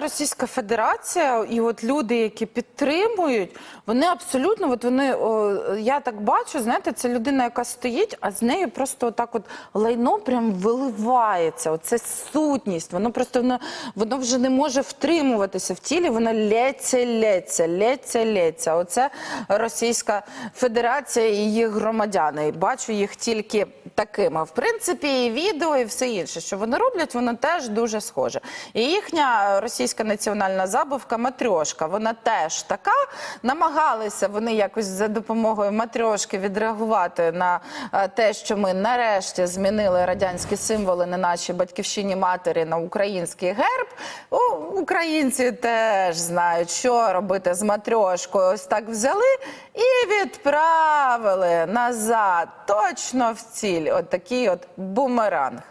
Російська Федерація і от люди, які підтримують, вони абсолютно, от вони, о, я так бачу, знаєте, це людина, яка стоїть, а з нею просто так от лайно прям виливається. Оце сутність. Воно просто воно, воно вже не може втримуватися в тілі, воно лється, лється, лється, лється. Оце Російська Федерація і їх громадяни. Бачу їх тільки такими. В принципі, і відео, і все інше, що вони роблять, воно теж дуже схоже. І їхня російська національна забавка матрьошка, вона теж така. Намагалися вони якось за допомогою матрьошки відреагувати на е, те, що ми нарешті змінили радянські символи на нашій батьківщині матері на український герб. О, українці теж знають, що робити з матрьошкою. Ось так взяли і відправили назад, точно в ціль. От такий от бумеранг.